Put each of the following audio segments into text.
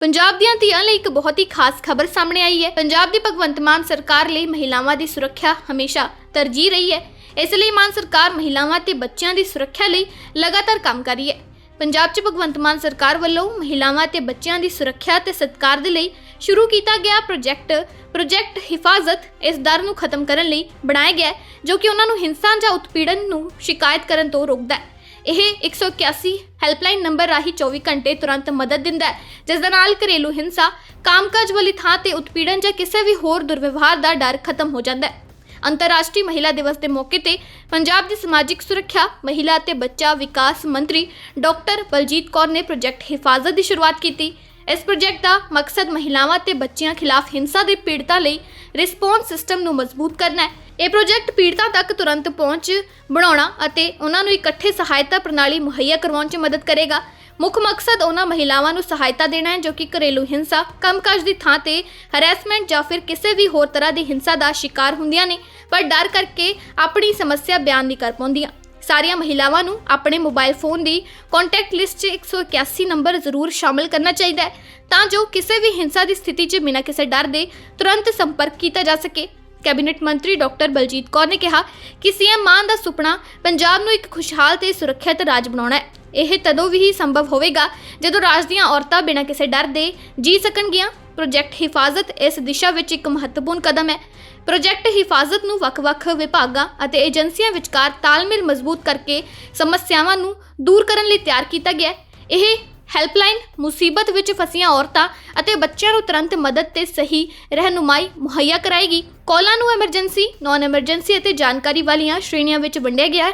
ਪੰਜਾਬ ਦੀਆਂ ਧੀਆਂ ਲਈ ਇੱਕ ਬਹੁਤ ਹੀ ਖਾਸ ਖਬਰ ਸਾਹਮਣੇ ਆਈ ਹੈ। ਪੰਜਾਬ ਦੀ ਭਗਵੰਤ ਮਾਨ ਸਰਕਾਰ ਲਈ ਮਹਿਲਾਵਾਂ ਦੀ ਸੁਰੱਖਿਆ ਹਮੇਸ਼ਾ ਤਰਜੀਹ ਰਹੀ ਹੈ। ਇਸ ਲਈ ਮਾਨ ਸਰਕਾਰ ਮਹਿਲਾਵਾਂ ਤੇ ਬੱਚਿਆਂ ਦੀ ਸੁਰੱਖਿਆ ਲਈ ਲਗਾਤਾਰ ਕੰਮ ਕਰ ਰਹੀ ਹੈ। ਪੰਜਾਬ 'ਚ ਭਗਵੰਤ ਮਾਨ ਸਰਕਾਰ ਵੱਲੋਂ ਮਹਿਲਾਵਾਂ ਤੇ ਬੱਚਿਆਂ ਦੀ ਸੁਰੱਖਿਆ ਤੇ ਸਤਿਕਾਰ ਦੇ ਲਈ ਸ਼ੁਰੂ ਕੀਤਾ ਗਿਆ ਪ੍ਰੋਜੈਕਟ ਪ੍ਰੋਜੈਕਟ ਹਿਫਾਜ਼ਤ ਇਸ ਦਰ ਨੂੰ ਖਤਮ ਕਰਨ ਲਈ ਬਣਾਇਆ ਗਿਆ ਜੋ ਕਿ ਉਹਨਾਂ ਨੂੰ ਹਿੰਸਾ ਜਾਂ ਉਤਪੀੜਨ ਨੂੰ ਸ਼ਿਕਾਇਤ ਕਰਨ ਤੋਂ ਰੋਕਦਾ ਹੈ। ਇਹ 181 ਹੈਲਪਲਾਈਨ ਨੰਬਰ ਰਾਹੀਂ 24 ਘੰਟੇ ਤੁਰੰਤ ਮਦਦ ਦਿੰਦਾ ਹੈ ਜਿਸ ਦੇ ਨਾਲ ਘਰੇਲੂ ਹਿੰਸਾ, ਕਾਮਕਾਜ ਵਾਲੀ ਥਾਂ ਤੇ ਉਤਪੀੜਨ ਜਾਂ ਕਿਸੇ ਵੀ ਹੋਰ ਦੁਰਵਿਵਹਾਰ ਦਾ ਡਰ ਖਤਮ ਹੋ ਜਾਂਦਾ ਹੈ। ਅੰਤਰਰਾਸ਼ਟਰੀ ਮਹਿਲਾ ਦਿਵਸ ਦੇ ਮੌਕੇ ਤੇ ਪੰਜਾਬ ਦੀ ਸਮਾਜਿਕ ਸੁਰੱਖਿਆ, ਮਹਿਲਾ ਅਤੇ ਬੱਚਾ ਵਿਕਾਸ ਮੰਤਰੀ ਡਾਕਟਰ ਬਲਜੀਤ ਕੌਰ ਨੇ ਪ੍ਰੋਜੈਕਟ ਹਿਫਾਜ਼ਤ ਦੀ ਸ਼ੁਰੂਆਤ ਕੀਤੀ। ਇਸ ਪ੍ਰੋਜੈਕਟ ਦਾ ਮਕਸਦ ਮਹਿਲਾਵਾਂ ਤੇ ਬੱਚਿਆਂ ਖਿਲਾਫ ਹਿੰਸਾ ਦੇ ਪੀੜਤਾਂ ਲਈ ਰਿਸਪੌਂਸ ਸਿਸਟਮ ਨੂੰ ਮਜ਼ਬੂਤ ਕਰਨਾ ਹੈ। ਇਹ ਪ੍ਰੋਜੈਕਟ ਪੀੜਤਾਂ ਤੱਕ ਤੁਰੰਤ ਪਹੁੰਚ ਬਣਾਉਣਾ ਅਤੇ ਉਹਨਾਂ ਨੂੰ ਇਕੱਠੇ ਸਹਾਇਤਾ ਪ੍ਰਣਾਲੀ ਮੁਹੱਈਆ ਕਰਵਾਉਣ 'ਚ ਮਦਦ ਕਰੇਗਾ। ਮੁੱਖ ਮਕਸਦ ਉਹਨਾਂ ਮਹਿਲਾਵਾਂ ਨੂੰ ਸਹਾਇਤਾ ਦੇਣਾ ਹੈ ਜੋ ਕਿ ਘਰੇਲੂ ਹਿੰਸਾ, ਕੰਮਕਾਜ ਦੀ ਥਾਂ ਤੇ ਹਰੈਸਮੈਂਟ ਜਾਂ ਫਿਰ ਕਿਸੇ ਵੀ ਹੋਰ ਤਰ੍ਹਾਂ ਦੀ ਹਿੰਸਾ ਦਾ ਸ਼ਿਕਾਰ ਹੁੰਦੀਆਂ ਨੇ। ਪਰ ਡਰ ਕਰਕੇ ਆਪਣੀ ਸਮੱਸਿਆ ਬਿਆਨ ਨਹੀਂ ਕਰ ਪਾਉਂਦੀਆਂ। ਸਾਰੀਆਂ ਮਹਿਲਾਵਾਂ ਨੂੰ ਆਪਣੇ ਮੋਬਾਈਲ ਫੋਨ ਦੀ ਕੰਟੈਕਟ ਲਿਸਟ 'ਚ 181 ਨੰਬਰ ਜ਼ਰੂਰ ਸ਼ਾਮਲ ਕਰਨਾ ਚਾਹੀਦਾ ਹੈ, ਤਾਂ ਜੋ ਕਿਸੇ ਵੀ ਹਿੰਸਾ ਦੀ ਸਥਿਤੀ 'ਚ ਬਿਨਾਂ ਕਿਸੇ ਡਰ ਦੇ ਤੁਰੰਤ ਸੰਪਰਕ ਕੀਤਾ ਜਾ ਸਕੇ। ਕੈਬਨਿਟ ਮੰਤਰੀ ਡਾਕਟਰ ਬਲਜੀਤ ਕੌਰ ਨੇ ਕਿਹਾ ਕਿ ਸੀਐਮ ਮਾਨ ਦਾ ਸੁਪਨਾ ਪੰਜਾਬ ਨੂੰ ਇੱਕ ਖੁਸ਼ਹਾਲ ਤੇ ਸੁਰੱਖਿਅਤ ਰਾਜ ਬਣਾਉਣਾ ਹੈ। ਇਹ ਤਦੋਂ ਵੀ ਹੀ ਸੰਭਵ ਹੋਵੇਗਾ ਜਦੋਂ ਰਾਜ ਦੀਆਂ ਔਰਤਾਂ ਬਿਨਾਂ ਕਿਸੇ ਡਰ ਦੇ ਜੀ ਸਕਣਗੀਆਂ। ਪ੍ਰੋਜੈਕਟ ਹਿਫਾਜ਼ਤ ਇਸ ਦਿਸ਼ਾ ਵਿੱਚ ਇੱਕ ਮਹੱਤਵਪੂਰਨ ਕਦਮ ਹੈ। ਪ੍ਰੋਜੈਕਟ ਹਿਫਾਜ਼ਤ ਨੂੰ ਵੱਖ-ਵੱਖ ਵਿਭਾਗਾਂ ਅਤੇ ਏਜੰਸੀਆਂ ਵਿਚਕਾਰ ਤਾਲਮੇਲ ਮਜ਼ਬੂਤ ਕਰਕੇ ਸਮੱਸਿਆਵਾਂ ਨੂੰ ਦੂਰ ਕਰਨ ਲਈ ਤਿਆਰ ਕੀਤਾ ਗਿਆ ਹੈ। ਇਹ ਹੈਲਪਲਾਈਨ ਮੁਸੀਬਤ ਵਿੱਚ ਫਸੀਆਂ ਔਰਤਾਂ ਅਤੇ ਬੱਚਿਆਂ ਨੂੰ ਤੁਰੰਤ ਮਦਦ ਤੇ ਸਹੀ ਰਹਿਨੁਮਾਈ ਮੁਹੱਈਆ ਕਰਾਏਗੀ। ਕਾਲਾਂ ਨੂੰ ਐਮਰਜੈਂਸੀ ਨਾਨ ਐਮਰਜੈਂਸੀ ਅਤੇ ਜਾਣਕਾਰੀ ਵਾਲੀਆਂ ਸ਼੍ਰੇਣੀਆਂ ਵਿੱਚ ਵੰਡਿਆ ਗਿਆ ਹੈ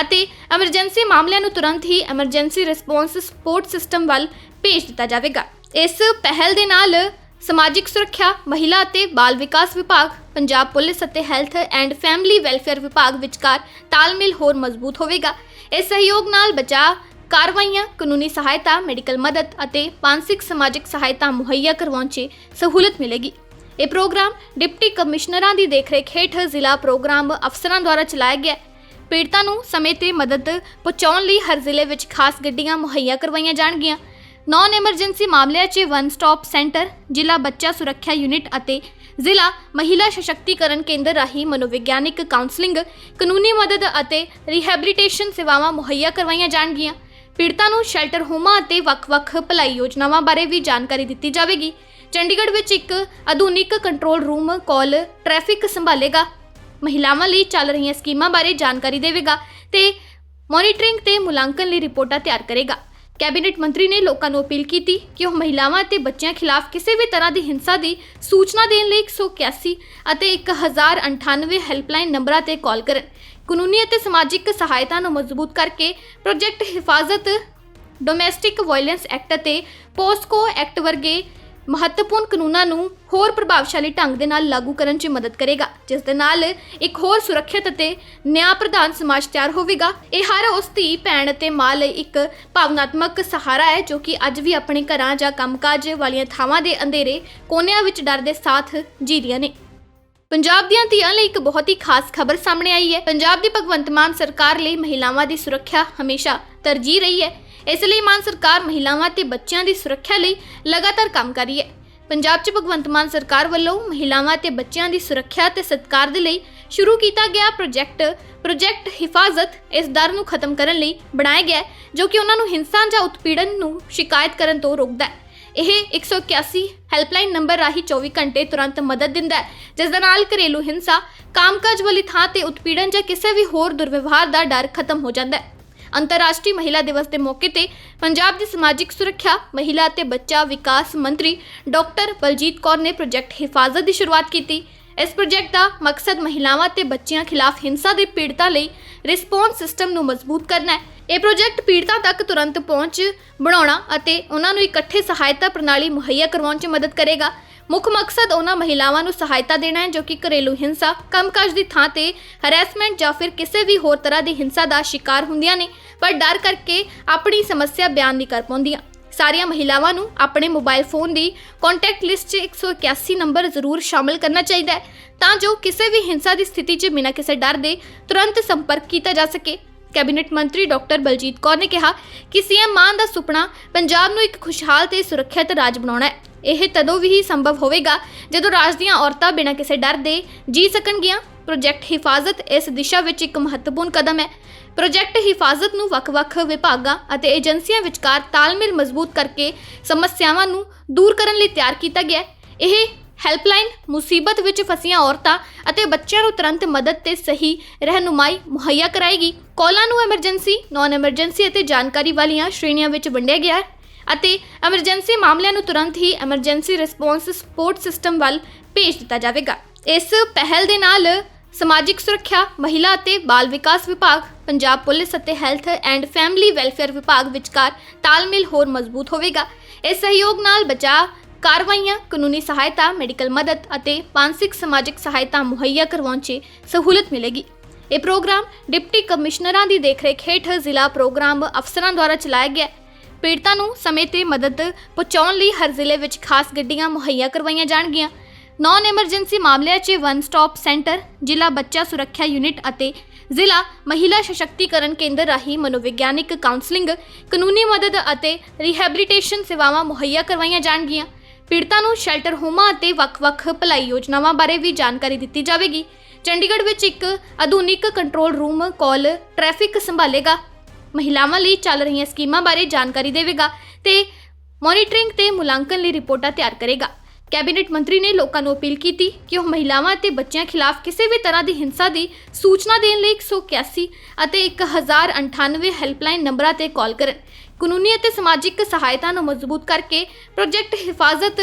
ਅਤੇ ਐਮਰਜੈਂਸੀ ਮਾਮਲਿਆਂ ਨੂੰ ਤੁਰੰਤ ਹੀ ਐਮਰਜੈਂਸੀ ਰਿਸਪੌਂਸ ਸਪੋਰਟ ਸਿਸਟਮ ਵੱਲ ਭੇਜ ਦਿੱਤਾ ਜਾਵੇਗਾ। ਇਸ ਪਹਿਲ ਦੇ ਨਾਲ ਸਮਾਜਿਕ ਸੁਰੱਖਿਆ, ਮਹਿਲਾ ਅਤੇ ਬਾਲ ਵਿਕਾਸ ਵਿਭਾਗ, ਪੰਜਾਬ ਪੁਲਿਸ ਅਤੇ ਹੈਲਥ ਐਂਡ ਫੈਮਿਲੀ ਵੈਲਫੇਅਰ ਵਿਭਾਗ ਵਿਚਕਾਰ ਤਾਲਮੇਲ ਹੋਰ ਮਜ਼ਬੂਤ ਹੋਵੇਗਾ। ਇਸ ਸਹਿਯੋਗ ਨਾਲ ਬਚਾਅ, ਕਾਰਵਾਈਆਂ, ਕਾਨੂੰਨੀ ਸਹਾਇਤਾ, ਮੈਡੀਕਲ ਮਦਦ ਅਤੇ ਮਾਨਸਿਕ ਸਮਾਜਿਕ ਸਹਾਇਤਾ ਮੁਹੱਈਆ ਕਰਵਾਉਣ 'ਚ ਸਹੂਲਤ ਮਿਲੇਗੀ। ਇਹ ਪ੍ਰੋਗਰਾਮ ਡਿਪਟੀ ਕਮਿਸ਼ਨਰਾਂ ਦੀ ਦੇਖਰੇਖ ਹੇਠ ਜ਼ਿਲ੍ਹਾ ਪ੍ਰੋਗਰਾਮ ਅਫਸਰਾਂ ਦੁਆਰਾ ਚਲਾਇਆ ਗਿਆ ਪੀੜਤਾਂ ਨੂੰ ਸਮੇਂ ਤੇ ਮਦਦ ਪਹੁੰਚਾਉਣ ਲਈ ਹਰ ਜ਼ਿਲ੍ਹੇ ਵਿੱਚ ਖਾਸ ਗੱਡੀਆਂ ਮੁਹੱਈਆ ਕਰਵਾਈਆਂ ਜਾਣਗੀਆਂ। ਨਾਨ ਐਮਰਜੈਂਸੀ ਮਾਮਲਿਆਂ 'ਚ ਵਨ ਸਟਾਪ ਸੈਂਟਰ ਜ਼ਿਲ੍ਹਾ ਬੱਚਾ ਸੁਰੱਖਿਆ ਯੂਨਿਟ ਅਤੇ ਜ਼ਿਲ੍ਹਾ ਮਹਿਲਾ ਸਸ਼ਕਤੀਕਰਨ ਕੇਂਦਰ ਰਾਹੀਂ ਮਨੋਵਿਗਿਆਨਿਕ ਕਾਉਂਸਲਿੰਗ ਕਾਨੂੰਨੀ ਮਦਦ ਅਤੇ ਰਿਹੈਬਿਲਿਟੇਸ਼ਨ ਸੇਵਾਵਾਂ ਮੁਹੱਈਆ ਕਰਵਾਈਆਂ ਜਾਣਗੀਆਂ। ਪੀੜਤਾਂ ਨੂੰ ਸ਼ੈਲਟਰ ਹੋਮਾਂ ਅਤੇ ਵੱਖ-ਵੱਖ ਭਲਾਈ ਯੋਜਨਾਵਾਂ ਬਾਰੇ ਵੀ ਜਾਣਕਾਰੀ ਦਿੱਤੀ ਜਾਵੇਗੀ। ਚੰਡੀਗੜ੍ਹ ਵਿੱਚ ਇੱਕ ਆਧੁਨਿਕ ਕੰਟਰੋਲ ਰੂਮ ਕਾਲ ਟ੍ਰੈਫਿਕ ਸੰਭਾਲੇਗਾ। ਮਹਿਲਾਵਾਂ ਲਈ ਚੱਲ ਰਹੀਆਂ ਸਕੀਮਾਂ ਬਾਰੇ ਜਾਣਕਾਰੀ ਦੇਵੇਗਾ ਤੇ ਮੋਨੀਟਰਿੰਗ ਤੇ ਮੁਲਾਂਕਣ ਲਈ ਰਿਪੋਰਟਾਂ ਤਿਆਰ ਕਰੇਗਾ। ਕੈਬਨਿਟ ਮੰਤਰੀ ਨੇ ਲੋਕਾਂ ਨੂੰ ਅਪੀਲ ਕੀਤੀ ਕਿ ਉਹ ਮਹਿਲਾਵਾਂ ਅਤੇ ਬੱਚਿਆਂ ਖਿਲਾਫ ਕਿਸੇ ਵੀ ਤਰ੍ਹਾਂ ਦੀ ਹਿੰਸਾ ਦੀ ਸੂਚਨਾ ਦੇਣ ਲਈ 181 ਅਤੇ 1098 ਹੈਲਪਲਾਈਨ ਨੰਬਰਾਂ ਤੇ ਕਾਲ ਕਰਨ। ਕਾਨੂੰਨੀ ਅਤੇ ਸਮਾਜਿਕ ਸਹਾਇਤਾ ਨੂੰ ਮਜ਼ਬੂਤ ਕਰਕੇ project Hifazat, domestic violence act ਅਤੇ ਪੋਸਕੋ ਐਕਟ ਵਰਗੇ ਮਹੱਤਵਪੂਰਨ ਕਾਨੂੰਨਾਂ ਨੂੰ ਹੋਰ ਪ੍ਰਭਾਵਸ਼ਾਲੀ ਢੰਗ ਦੇ ਨਾਲ ਲਾਗੂ ਕਰਨ 'ਚ ਮਦਦ ਕਰੇਗਾ, ਜਿਸ ਦੇ ਨਾਲ ਇੱਕ ਹੋਰ ਸੁਰੱਖਿਅਤ ਅਤੇ ਨਿਆਂ ਪ੍ਰਧਾਨ ਸਮਾਜ ਤਿਆਰ ਹੋਵੇਗਾ। ਇਹ ਹਰ ਉਸ ਧੀ, ਭੈਣ ਅਤੇ ਮਾਂ ਲਈ ਇੱਕ ਭਾਵਨਾਤਮਕ ਸਹਾਰਾ ਹੈ, ਜੋ ਕਿ ਅੱਜ ਵੀ ਆਪਣੇ ਘਰਾਂ ਜਾਂ ਕੰਮਕਾਜ ਵਾਲੀਆਂ ਥਾਵਾਂ ਦੇ ਅੰਧੇਰੇ ਕੋਨਿਆਂ ਵਿੱਚ ਡਰ ਦੇ ਸਾਥ ਜੀ ਰਹੀਆਂ ਨੇ। ਪੰਜਾਬ ਦੀਆਂ ਧੀਆਂ ਲਈ ਇੱਕ ਬਹੁਤ ਹੀ ਖਾਸ ਖਬਰ ਸਾਹਮਣੇ ਆਈ ਹੈ। ਪੰਜਾਬ ਦੀ ਭਗਵੰਤ ਮਾਨ ਸਰਕਾਰ ਲਈ ਮਹਿਲਾਵਾਂ ਦੀ ਸੁਰੱਖਿਆ ਹਮੇਸ਼ਾ ਤਰਜੀਹ ਰਹੀ ਹੈ। ਇਸ ਲਈ ਮਾਨ ਸਰਕਾਰ ਮਹਿਲਾਵਾਂ ਤੇ ਬੱਚਿਆਂ ਦੀ ਸੁਰੱਖਿਆ ਲਈ ਲਗਾਤਾਰ ਕੰਮ ਕਰ ਰਹੀ ਹੈ। ਪੰਜਾਬ 'ਚ ਭਗਵੰਤ ਮਾਨ ਸਰਕਾਰ ਵੱਲੋਂ ਮਹਿਲਾਵਾਂ ਤੇ ਬੱਚਿਆਂ ਦੀ ਸੁਰੱਖਿਆ ਤੇ ਸਤਿਕਾਰ ਦੇ ਲਈ ਸ਼ੁਰੂ ਕੀਤਾ ਗਿਆ ਪ੍ਰੋਜੈਕਟ ਪ੍ਰੋਜੈਕਟ ਹਿਫਾਜ਼ਤ ਇਸ ਡਰ ਨੂੰ ਖਤਮ ਕਰਨ ਲਈ ਬਣਾਇਆ ਗਿਆ ਜੋ ਕਿ ਉਹਨਾਂ ਨੂੰ ਹਿੰਸਾ ਜਾਂ ਉਤਪੀੜਨ ਨੂੰ ਸ਼ਿਕਾਇਤ ਕਰਨ ਤੋਂ ਰੋਕਦਾ ਹੈ। ਇਹ 181 ਹੈਲਪਲਾਈਨ ਨੰਬਰ ਰਾਹੀਂ 24 ਘੰਟੇ ਤੁਰੰਤ ਮਦਦ ਦਿੰਦਾ ਹੈ, ਜਿਸ ਦੇ ਨਾਲ ਘਰੇਲੂ ਹਿੰਸਾ, ਕਾਮਕਾਜ ਵਾਲੀ ਥਾਂ ਤੇ ਉਤਪੀੜਨ ਜਾਂ ਕਿਸੇ ਵੀ ਹੋਰ ਦੁਰਵਿਵਹਾਰ ਦਾ ਡਰ ਖਤਮ ਹੋ ਜਾਂਦਾ ਹੈ। ਅੰਤਰਰਾਸ਼ਟਰੀ ਮਹਿਲਾ ਦਿਵਸ ਦੇ ਮੌਕੇ ਤੇ ਪੰਜਾਬ ਦੀ ਸਮਾਜਿਕ ਸੁਰੱਖਿਆ, ਮਹਿਲਾ ਅਤੇ ਬੱਚਾ ਵਿਕਾਸ ਮੰਤਰੀ ਡਾਕਟਰ ਬਲਜੀਤ ਕੌਰ ਨੇ ਪ੍ਰੋਜੈਕਟ ਹਿਫਾਜ਼ਤ ਦੀ ਸ਼ੁਰੂਆਤ ਕੀਤੀ। ਇਸ ਪ੍ਰੋਜੈਕਟ ਦਾ ਮਕਸਦ ਮਹਿਲਾਵਾਂ ਤੇ ਬੱਚਿਆਂ ਖਿਲਾਫ ਹਿੰਸਾ ਦੇ ਪੀੜਤਾਂ ਲਈ ਰਿਸਪੌਂਸ ਸਿਸਟਮ ਨੂੰ ਮਜ਼ਬੂਤ ਕਰਨਾ ਹੈ। ਇਹ ਪ੍ਰੋਜੈਕਟ ਪੀੜਤਾਂ ਤੱਕ ਤੁਰੰਤ ਪਹੁੰਚ ਬਣਾਉਣਾ ਅਤੇ ਉਹਨਾਂ ਨੂੰ ਇਕੱਠੇ ਸਹਾਇਤਾ ਪ੍ਰਣਾਲੀ ਮੁਹੱਈਆ ਕਰਵਾਉਣ 'ਚ ਮਦਦ ਕਰੇਗਾ। ਮੁੱਖ ਮਕਸਦ ਉਹਨਾਂ ਮਹਿਲਾਵਾਂ ਨੂੰ ਸਹਾਇਤਾ ਦੇਣਾ ਹੈ, ਜੋ ਕਿ ਘਰੇਲੂ ਹਿੰਸਾ, ਕੰਮਕਾਜ ਦੀ ਥਾਂ ਤੇ ਹਰੈਸਮੈਂਟ ਜਾਂ ਫਿਰ ਕਿਸੇ ਵੀ ਹੋਰ ਤਰ੍ਹਾਂ ਦੀ ਹਿੰਸਾ ਦਾ ਸ਼ਿਕਾਰ ਹੁੰਦੀਆਂ ਨੇ, ਪਰ ਡਰ ਕਰਕੇ ਆਪਣੀ ਸਮੱਸਿਆ ਬਿਆਨ ਨਹੀਂ ਕਰ ਪਾਉਂਦੀਆਂ। ਸਾਰੀਆਂ ਮਹਿਲਾਵਾਂ ਨੂੰ ਆਪਣੇ ਮੋਬਾਈਲ ਫੋਨ ਦੀ ਕੰਟੈਕਟ ਲਿਸਟ 'ਚ 181 ਨੰਬਰ ਜ਼ਰੂਰ ਸ਼ਾਮਲ ਕਰਨਾ ਚਾਹੀਦਾ ਹੈ, ਤਾਂ ਜੋ ਕਿਸੇ ਵੀ ਹਿੰਸਾ ਦੀ ਸਥਿਤੀ 'ਚ ਬਿਨਾਂ ਕਿਸੇ ਡਰ ਦੇ ਤੁਰੰਤ ਸੰਪਰਕ ਕੀਤਾ ਜਾ ਸਕੇ। ਕੈਬਨਿਟ ਮੰਤਰੀ ਡਾਕਟਰ ਬਲਜੀਤ ਕੌਰ ਨੇ ਕਿਹਾ ਕਿ ਸੀਐਮ ਮਾਨ ਦਾ ਸੁਪਨਾ ਪੰਜਾਬ ਨੂੰ ਇੱਕ ਖੁਸ਼ਹਾਲ ਤੇ ਸੁਰੱਖਿਅਤ ਰਾਜ ਬਣਾਉਣਾ ਹੈ। ਇਹ ਤਦੋਂ ਵੀ ਸੰਭਵ ਹੋਵੇਗਾ ਜਦੋਂ ਰਾਜ ਦੀਆਂ ਔਰਤਾਂ ਬਿਨਾਂ ਕਿਸੇ ਡਰ ਦੇ ਜੀ ਸਕਣਗੀਆਂ। ਪ੍ਰੋਜੈਕਟ ਹਿਫਾਜ਼ਤ ਇਸ ਦਿਸ਼ਾ ਵਿੱਚ ਇੱਕ ਮਹੱਤਵਪੂਰਨ ਕਦਮ ਹੈ। ਪ੍ਰੋਜੈਕਟ ਹਿਫਾਜ਼ਤ ਨੂੰ ਵੱਖ-ਵੱਖ ਵਿਭਾਗਾਂ ਅਤੇ ਏਜੰਸੀਆਂ ਵਿਚਕਾਰ ਤਾਲਮੇਲ ਮਜ਼ਬੂਤ ਕਰਕੇ ਸਮੱਸਿਆਵਾਂ ਨੂੰ ਦੂਰ ਕਰਨ ਲਈ ਤਿਆਰ ਕੀਤਾ ਗਿਆ ਹੈ। ਇਹ ਹੈਲਪਲਾਈਨ, ਮੁਸੀਬਤ ਵਿੱਚ ਫਸੀਆਂ ਔਰਤਾਂ ਅਤੇ ਬੱਚਿਆਂ ਨੂੰ ਤੁਰੰਤ ਮਦਦ ਤੇ ਸਹੀ ਰਹਿਨੁਮਾਈ ਮੁਹੱਈਆ ਕਰਾਏਗੀ। ਕਾਲਾਂ ਨੂੰ ਐਮਰਜੈਂਸੀ ਨਾਨ ਐਮਰਜੈਂਸੀ ਅਤੇ ਜਾਣਕਾਰੀ ਵਾਲੀਆਂ ਸ਼੍ਰੇਣੀਆਂ ਵਿੱਚ ਵੰਡਿਆ ਗਿਆ ਹੈ ਅਤੇ ਐਮਰਜੈਂਸੀ ਮਾਮਲਿਆਂ ਨੂੰ ਤੁਰੰਤ ਹੀ ਐਮਰਜੈਂਸੀ ਰਿਸਪੌਂਸ ਸਪੋਰਟ ਸਿਸਟਮ ਵੱਲ ਭੇਜ ਦਿੱਤਾ ਜਾਵੇਗਾ। ਇਸ ਪਹਿਲ ਦੇ ਨਾਲ ਸਮਾਜਿਕ ਸੁਰੱਖਿਆ, ਮਹਿਲਾ ਅਤੇ ਬਾਲ ਵਿਕਾਸ ਵਿਭਾਗ, ਪੰਜਾਬ ਪੁਲਿਸ ਅਤੇ ਹੈਲਥ ਐਂਡ ਫੈਮਿਲੀ ਵੈਲਫੇਅਰ ਵਿਭਾਗ ਵਿਚਕਾਰ ਤਾਲਮੇਲ ਹੋਰ ਮਜ਼ਬੂਤ ਹੋਵੇਗਾ। ਇਸ ਸਹਿਯੋਗ ਨਾਲ ਬਚਾਅ ਕਾਰਵਾਈਆਂ, ਕਾਨੂੰਨੀ ਸਹਾਇਤਾ, ਮੈਡੀਕਲ ਮਦਦ ਅਤੇ ਮਾਨਸਿਕ ਸਮਾਜਿਕ ਸਹਾਇਤਾ ਮੁਹੱਈਆ ਕਰਵਾਉਣ 'ਚ ਸਹੂਲਤ ਮਿਲੇਗੀ। ਇਹ ਪ੍ਰੋਗਰਾਮ ਡਿਪਟੀ ਕਮਿਸ਼ਨਰਾਂ ਦੀ ਦੇਖਰੇਖ ਹੇਠ ਜ਼ਿਲ੍ਹਾ ਪ੍ਰੋਗਰਾਮ ਅਫਸਰਾਂ ਦੁਆਰਾ ਚਲਾਇਆ ਗਿਆ। ਪੀੜਤਾਂ ਨੂੰ ਸਮੇਂ ਤੇ ਮਦਦ ਪਹੁੰਚਾਉਣ ਲਈ ਹਰ ਜ਼ਿਲ੍ਹੇ ਵਿੱਚ ਖਾਸ ਗੱਡੀਆਂ ਮੁਹੱਈਆ ਕਰਵਾਈਆਂ ਜਾਣਗੀਆਂ। ਨਾਨ ਐਮਰਜੈਂਸੀ ਮਾਮਲਿਆਂ 'ਚ ਵਨ ਸਟਾਪ ਸੈਂਟਰ, ਜ਼ਿਲ੍ਹਾ ਬੱਚਾ ਸੁਰੱਖਿਆ ਯੂਨਿਟ ਅਤੇ ਜ਼ਿਲ੍ਹਾ ਮਹਿਲਾ ਸਸ਼ਕਤੀਕਰਨ ਕੇਂਦਰ ਰਾਹੀਂ ਮਨੋਵਿਗਿਆਨਿਕ ਕਾਉਂਸਲਿੰਗ, ਕਾਨੂੰਨੀ ਮਦਦ ਅਤੇ ਰਿਹੈਬਿਲਿਟੇਸ਼ਨ ਸੇਵਾਵਾਂ ਮੁਹੱਈਆ ਕਰਵਾਈਆਂ ਜਾਣਗੀਆਂ। ਪੀੜਤਾਂ ਨੂੰ ਸ਼ੈਲਟਰ ਹੋਮਾਂ ਅਤੇ ਵੱਖ-ਵੱਖ ਭਲਾਈ ਯੋਜਨਾਵਾਂ ਬਾਰੇ ਵੀ ਜਾਣਕਾਰੀ ਦਿੱਤੀ ਜਾਵੇਗੀ। ਚੰਡੀਗੜ੍ਹ ਵਿੱਚ ਇੱਕ ਆਧੁਨਿਕ ਕੰਟਰੋਲ ਰੂਮ ਕਾਲ ਟ੍ਰੈਫਿਕ ਸੰਭਾਲੇਗਾ। ਮਹਿਲਾਵਾਂ ਲਈ ਚੱਲ ਰਹੀਆਂ ਸਕੀਮਾਂ ਬਾਰੇ ਜਾਣਕਾਰੀ ਦੇਵੇਗਾ ਤੇ ਮੋਨੀਟਰਿੰਗ ਤੇ ਮੁਲਾਂਕਣ ਲਈ ਰਿਪੋਰਟਾਂ ਤਿਆਰ ਕਰੇਗਾ। ਕੈਬਨਿਟ ਮੰਤਰੀ ਨੇ ਲੋਕਾਂ ਨੂੰ ਅਪੀਲ ਕੀਤੀ ਕਿ ਉਹ ਮਹਿਲਾਵਾਂ ਅਤੇ ਬੱਚਿਆਂ ਖਿਲਾਫ ਕਿਸੇ ਵੀ ਤਰ੍ਹਾਂ ਦੀ ਹਿੰਸਾ ਦੀ ਸੂਚਨਾ ਦੇਣ ਲਈ 181 ਅਤੇ 1098 ਹੈਲਪਲਾਈਨ ਨੰਬਰਾਂ ਤੇ ਕਾਲ ਕਰਨ। ਕਾਨੂੰਨੀ ਅਤੇ ਸਮਾਜਿਕ ਸਹਾਇਤਾ ਨੂੰ ਮਜ਼ਬੂਤ ਕਰਕੇ project Hifazat,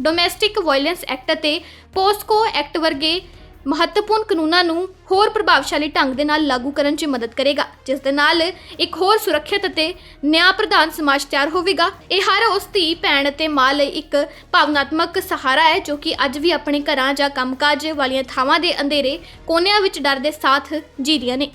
domestic violence act ਅਤੇ ਪੋਸਕੋ ਐਕਟ ਵਰਗੇ ਮਹੱਤਵਪੂਰਨ ਕਾਨੂੰਨਾਂ ਨੂੰ ਹੋਰ ਪ੍ਰਭਾਵਸ਼ਾਲੀ ਢੰਗ ਦੇ ਨਾਲ ਲਾਗੂ ਕਰਨ 'ਚ ਮਦਦ ਕਰੇਗਾ, ਜਿਸ ਦੇ ਨਾਲ ਇੱਕ ਹੋਰ ਸੁਰੱਖਿਅਤ ਅਤੇ ਨਿਆਂ ਪ੍ਰਧਾਨ ਸਮਾਜ ਤਿਆਰ ਹੋਵੇਗਾ। ਇਹ ਹਰ ਉਸ ਧੀ, ਭੈਣ ਅਤੇ ਮਾਂ ਲਈ ਇੱਕ ਭਾਵਨਾਤਮਕ ਸਹਾਰਾ ਹੈ, ਜੋ ਕਿ ਅੱਜ ਵੀ ਆਪਣੇ ਘਰਾਂ ਜਾਂ ਕੰਮਕਾਜ ਵਾਲੀਆਂ ਥਾਵਾਂ ਦੇ ਅੰਧੇਰੇ ਕੋਨਿਆਂ ਵਿੱਚ ਡਰ ਦੇ ਸਾਥ ਜੀ ਰਹੀਆਂ ਨੇ।